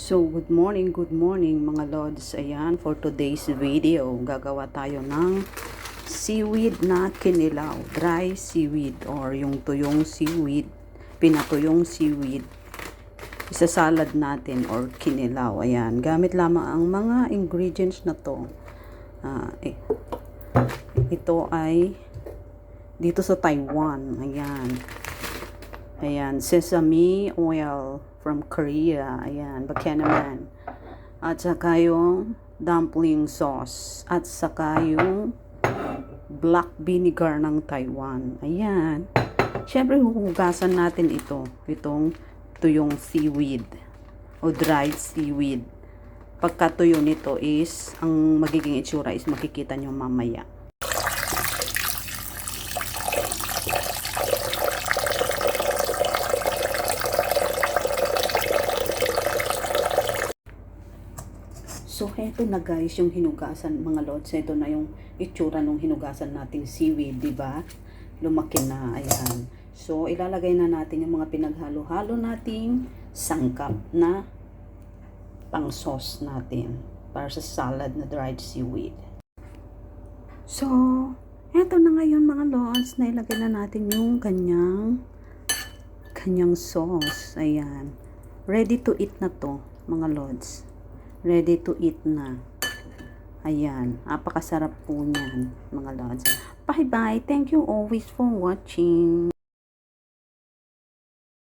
So, good morning, good morning mga lods. Ayan, for today's video, gagawa tayo ng seaweed na kinilaw. Dry seaweed or yung tuyong seaweed, pinatuyong seaweed. Isasalad natin or kinilaw. Ayan, gamit lamang ang mga ingredients na to. Ah, eh, ito ay dito sa Taiwan. Ayan. Ayan, sesame oil from Korea. Ayan, Bakanaman. At saka yung dumpling sauce. At saka yung black vinegar ng Taiwan. Ayan. Siyempre, huhugasan natin ito. Itong tuyong seaweed o dried seaweed. Pagkatuyo nito is, ang magiging itsura is makikita nyo mamaya. So, heto na guys, yung hinugasan, mga lods. Ito na yung itsura ng hinugasan nating seaweed, di ba? Lumaki na, ayan. So, ilalagay na natin yung mga pinaghalo-halo nating sangkap na pang sauce natin para sa salad na dried seaweed. So, eto na ngayon mga lods, na ilagay na natin yung kanyang kanyang sauce. Ayan. Ready to eat na to, mga lods. Ready to eat na. Ayan. Napakasarap po niyan, mga lods. Bye-bye. Thank you always for watching.